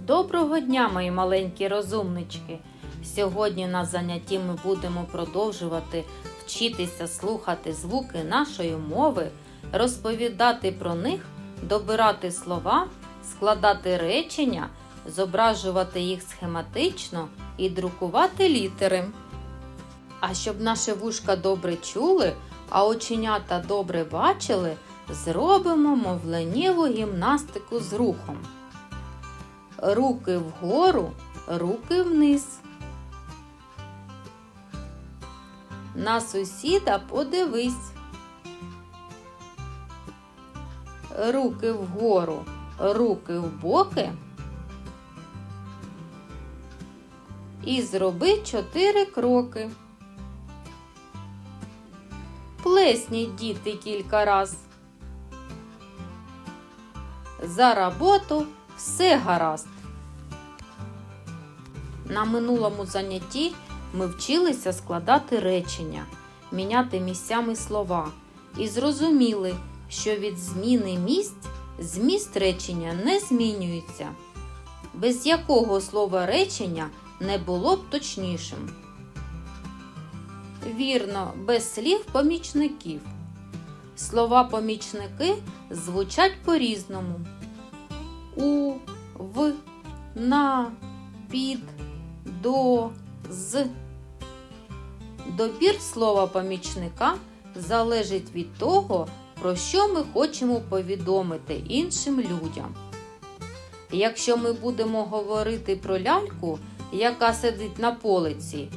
Доброго дня, мої маленькі розумнички! Сьогодні на занятті ми будемо продовжувати вчитися слухати звуки нашої мови, розповідати про них, добирати слова, складати речення, зображувати їх схематично і друкувати літери. А щоб наші вушка добре чули, а оченята добре бачили, зробимо мовленнєву гімнастику з рухом. Руки вгору, руки вниз. На сусіда подивись. Руки вгору, руки в боки. І зроби чотири кроки. Плесніть діти кілька раз. За роботу все гаразд. На минулому занятті ми вчилися складати речення, міняти місцями слова і зрозуміли, що від зміни місць зміст речення не змінюється, без якого слова речення не було б точнішим. Вірно, без слів помічників. Слова помічники звучать по-різному. У, в, на, під, до, з. Добір слова помічника залежить від того, про що ми хочемо повідомити іншим людям. Якщо ми будемо говорити про ляльку, яка сидить на полиці,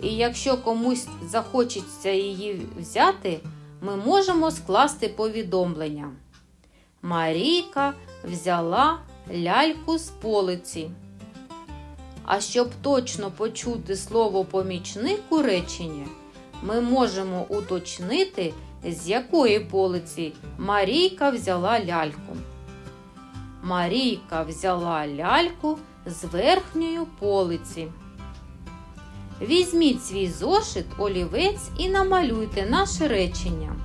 і якщо комусь захочеться її взяти, ми можемо скласти повідомлення. Марійка взяла ляльку з полиці. А щоб точно почути слово помічник у реченні, ми можемо уточнити, з якої полиці Марійка взяла ляльку. Марійка взяла ляльку з верхньої полиці. Візьміть свій зошит, олівець і намалюйте наше речення.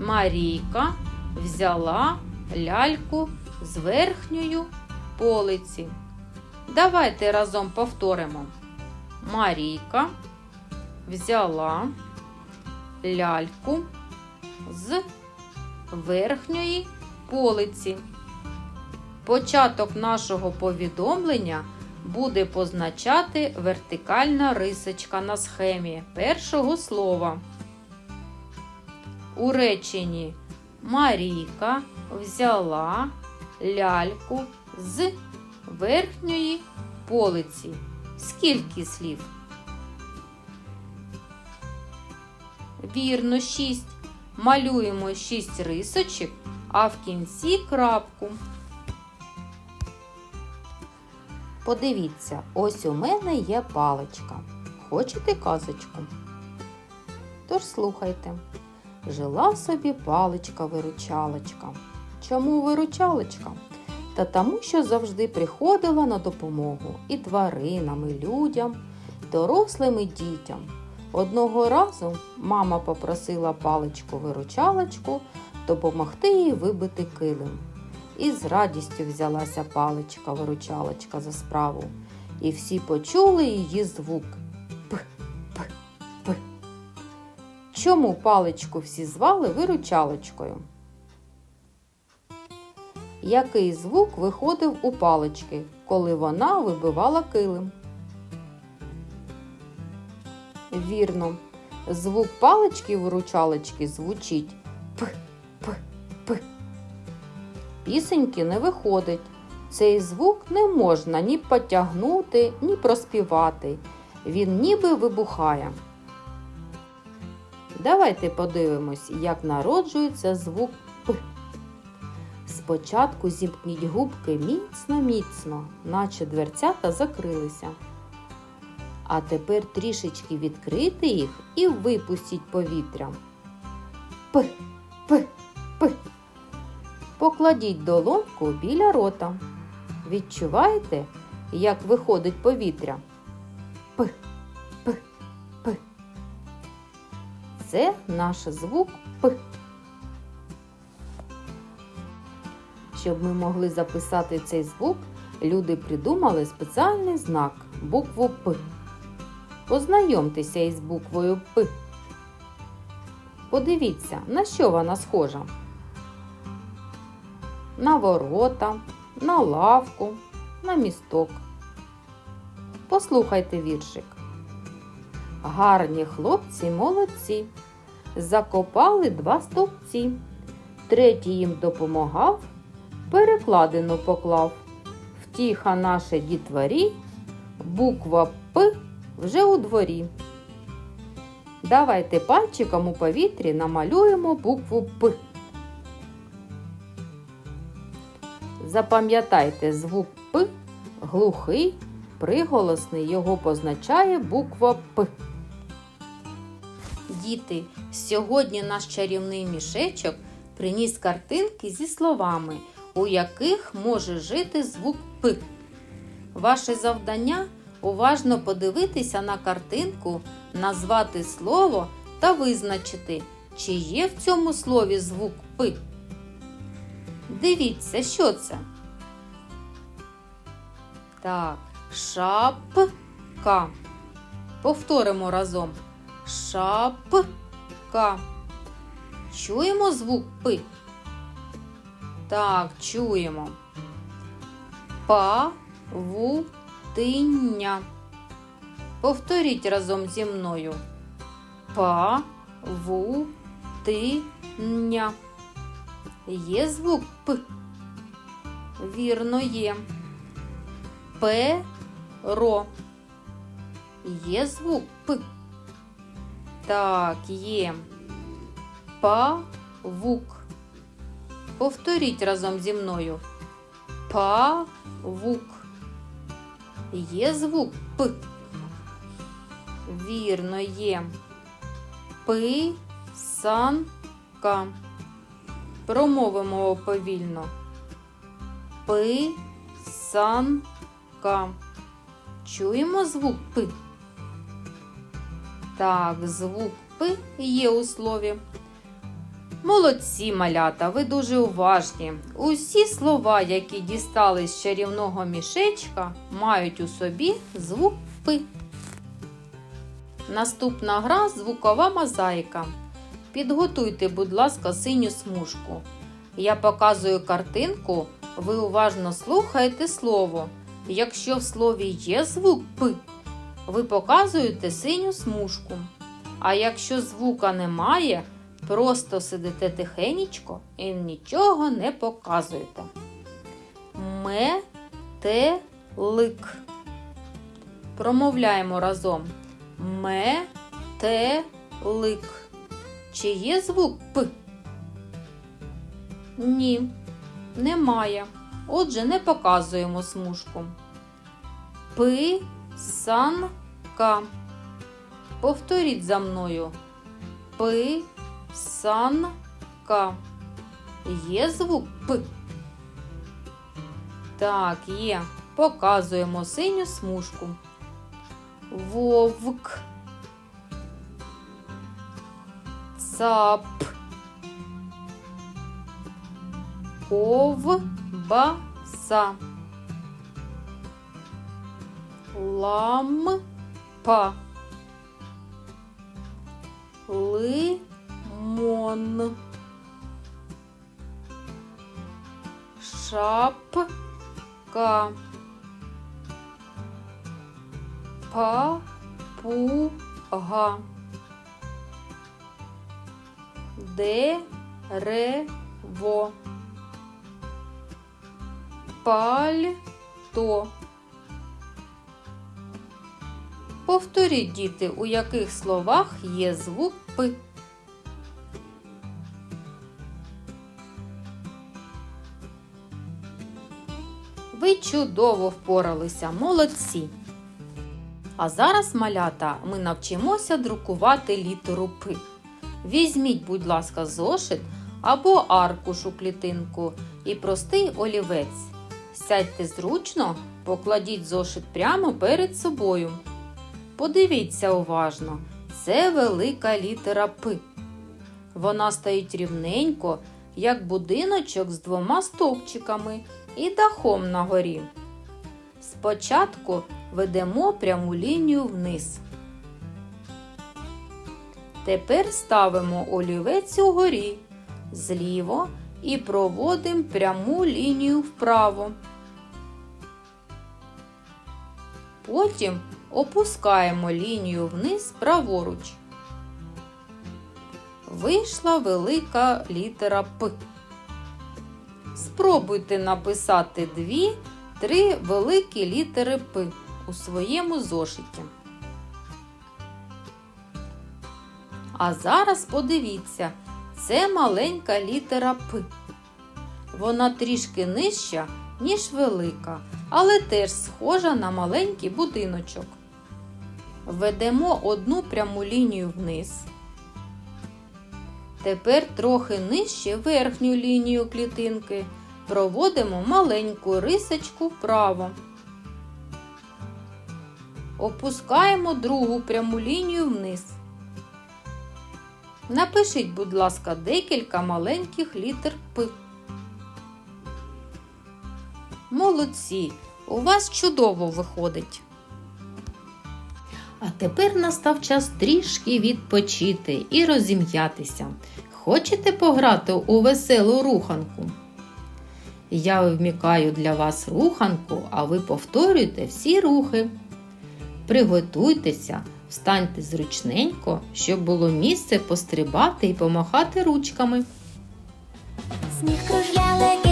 Марійка взяла ляльку з верхньої полиці. Давайте разом повторимо. Марійка взяла ляльку з верхньої полиці. Початок нашого повідомлення буде позначати вертикальна рисочка на схемі першого слова. У реченні Марійка взяла ляльку з верхньої полиці. Скільки слів? Вірно, 6. Малюємо 6 рисочок, а в кінці крапку. Подивіться, ось у мене є паличка. Хочете казочку? Тож слухайте. Жила собі паличка-виручалочка. Чому виручалочка? Та тому, що завжди приходила на допомогу і тваринам, і людям, дорослим і дітям. Одного разу мама попросила паличку-виручалочку допомогти їй вибити килим. І з радістю взялася паличка-виручалочка за справу. І всі почули її звук. Чому паличку всі звали виручалочкою? Який звук виходив у палички, коли вона вибивала килим? Вірно, звук палички виручалочки звучить п, п, п. Пісеньки не виходить. Цей звук не можна ні потягнути, ні проспівати. Він ніби вибухає. Давайте подивимось, як народжується звук П. Спочатку зімкніть губки міцно-міцно, наче дверцята закрилися. А тепер трішечки відкрити їх і випустіть повітря. П, п, п. Покладіть долоньку біля рота. Відчуваєте, як виходить повітря? П, Це наш звук П. Щоб ми могли записати цей звук, люди придумали спеціальний знак букву П. Познайомтеся із буквою П. Подивіться, на що вона схожа. На ворота, на лавку, на місток. Послухайте віршик. Гарні хлопці молодці. Закопали два стовпці. Третій їм допомагав, перекладину поклав. Втіха наша дітворі, буква П вже у дворі. Давайте пальчиком у повітрі намалюємо букву П. Запам'ятайте звук П глухий, приголосний його позначає буква П. Діти, сьогодні наш чарівний мішечок приніс картинки зі словами, у яких може жити звук П. Ваше завдання уважно подивитися на картинку, назвати слово та визначити, чи є в цьому слові звук П. Дивіться, що це? Так, шапка. Повторимо разом. Шапка. Чуємо звук П? Так, чуємо. Павутиння. Повторіть разом зі мною. Павутиння. Є звук П? Вірно, є. Перо. Є звук П. Так, є. Павук. Повторіть разом зі мною. Павук. Є звук П. Вірно, є. Писанка. Промовимо повільно. Писанка. Чуємо звук П. Так, звук П є у слові. Молодці малята, ви дуже уважні. Усі слова, які дістали з чарівного мішечка, мають у собі звук П. Наступна гра звукова мозаїка. Підготуйте, будь ласка, синю смужку. Я показую картинку, ви уважно слухаєте слово. Якщо в слові є звук П, ви показуєте синю смужку. А якщо звука немає, просто сидите тихенечко і нічого не показуєте. Метелик. Промовляємо разом. Метелик. Чи є звук П? Ні, немає. Отже, не показуємо смужку. Писанка. Повторіть за мною. Писанка. Є звук П? Так, є. Показуємо синю смужку. Вовк. Цап. Ковбаса. Лампа. Лимон. Шапка. Папуга. Дерево. Пальто. Повторіть, діти, у яких словах є звук П. Ви чудово впоралися, молодці. А зараз, малята, ми навчимося друкувати літеру П. Візьміть, будь ласка, зошит або аркуш у клітинку і простий олівець. Сядьте зручно, покладіть зошит прямо перед собою. Подивіться уважно, це велика літера П. Вона стоїть рівненько, як будиночок з двома стовпчиками і дахом на горі. Спочатку ведемо пряму лінію вниз. Тепер ставимо олівець угорі зліво і проводимо пряму лінію вправо. Потім опускаємо лінію вниз праворуч. Вийшла велика літера П. Спробуйте написати дві, три великі літери П у своєму зошиті. А зараз подивіться, це маленька літера П. Вона трішки нижча, ніж велика, але теж схожа на маленький будиночок. Ведемо одну пряму лінію вниз. Тепер трохи нижче верхню лінію клітинки проводимо маленьку рисочку вправо. Опускаємо другу пряму лінію вниз. Напишіть, будь ласка, декілька маленьких літер П. Молодці! У вас чудово виходить. А тепер настав час трішки відпочити і розім'ятися. Хочете пограти у веселу руханку? Я вмікаю для вас руханку, а ви повторюйте всі рухи. Приготуйтеся, встаньте зручненько, щоб було місце пострибати і помахати ручками. Сніг кружляє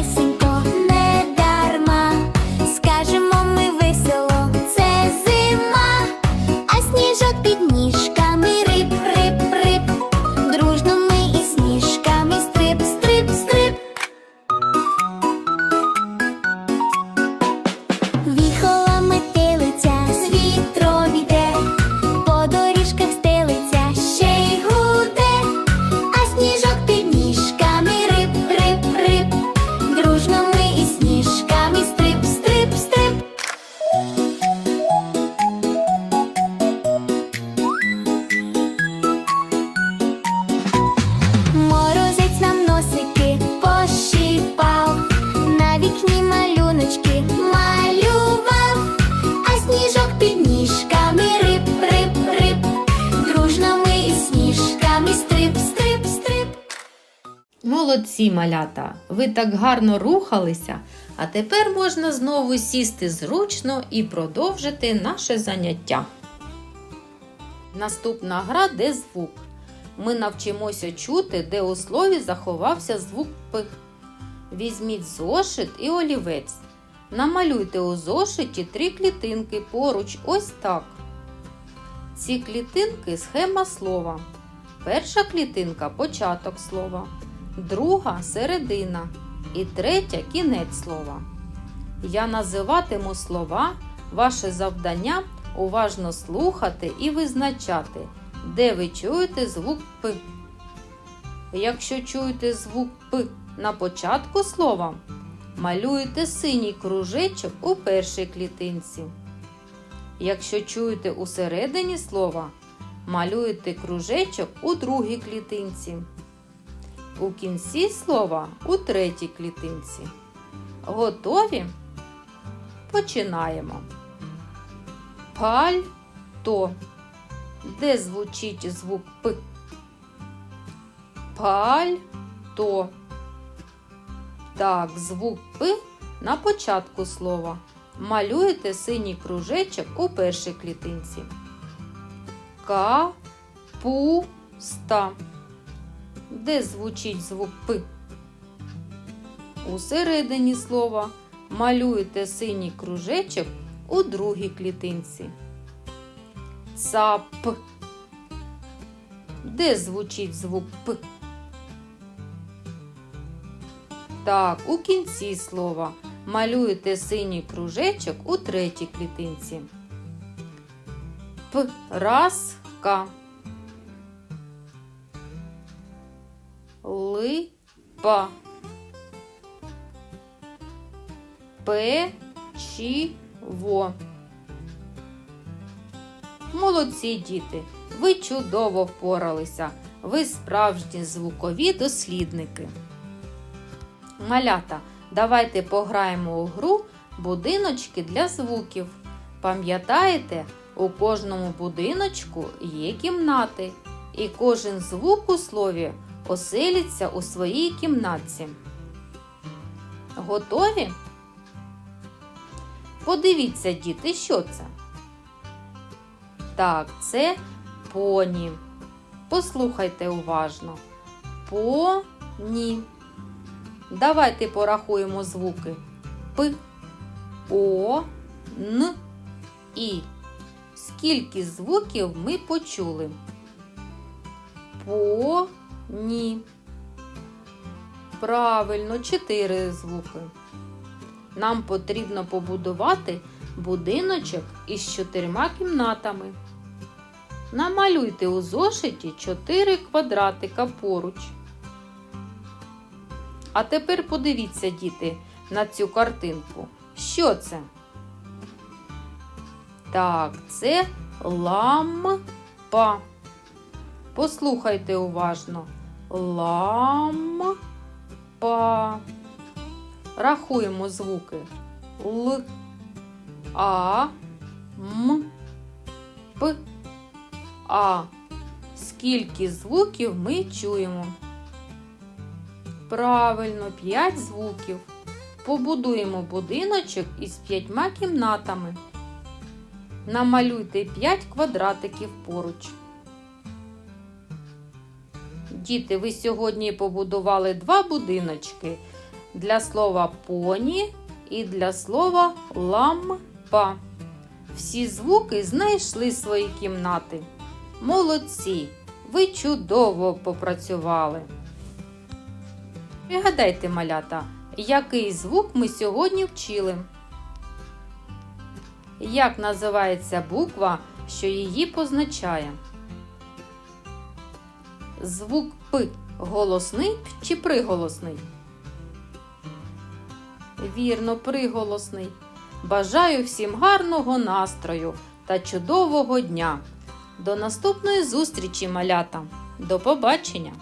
Молодці, малята! Ви так гарно рухалися, а тепер можна знову сісти зручно і продовжити наше заняття. Наступна гра де звук. Ми навчимося чути, де у слові заховався звук П. Візьміть зошит і олівець. Намалюйте у зошиті три клітинки поруч ось так. Ці клітинки схема слова. Перша клітинка початок слова, друга середина і третя кінець слова. Я називатиму слова, ваше завдання уважно слухати і визначати, де ви чуєте звук П. Якщо чуєте звук П на початку слова, малюєте синій кружечок у першій клітинці. Якщо чуєте у середині слова, малюєте кружечок у другій клітинці. У кінці слова у третій клітинці. Готові? Починаємо. Пальто. Де звучить звук П? Пальто. Так, звук П на початку слова. Малюєте синій кружечок у першій клітинці. Капуста. Де звучить звук П? У середині слова малюєте синій кружечок у другій клітинці. Цап. Де звучить звук П? Так, у кінці слова малюєте синій кружечок у третій клітинці. Праска. Липа. Печиво. Молодці діти, ви чудово впоралися. Ви справжні звукові дослідники. Малята, давайте пограємо у гру будиночки для звуків. Пам'ятаєте, у кожному будиночку є кімнати, і кожен звук у слові оселиться у своїй кімнатці. Готові? Подивіться, діти, що це? Так, це поні. Послухайте уважно. Поні. Давайте порахуємо звуки. П, О, Н, І. Скільки звуків ми почули? Поні. Правильно, чотири звуки. Нам потрібно побудувати будиночок із чотирма кімнатами. Намалюйте у зошиті чотири квадратика поруч. А тепер подивіться, діти, на цю картинку. Що це? Так, це лампа. Послухайте уважно. Лампа. Рахуємо звуки. Л, А, М, П, А. Скільки звуків ми чуємо? Правильно, 5 звуків. Побудуємо будиночок із п'ятьма кімнатами. Намалюйте 5 квадратиків поруч. Діти, ви сьогодні побудували два будиночки для слова поні і для слова лампа. Всі звуки знайшли свої кімнати. Молодці! Ви чудово попрацювали. Пригадайте, малята, який звук ми сьогодні вчили. Як називається буква, що її позначає? Звук П голосний чи приголосний? Вірно, приголосний. Бажаю всім гарного настрою та чудового дня. До наступної зустрічі, малята. До побачення!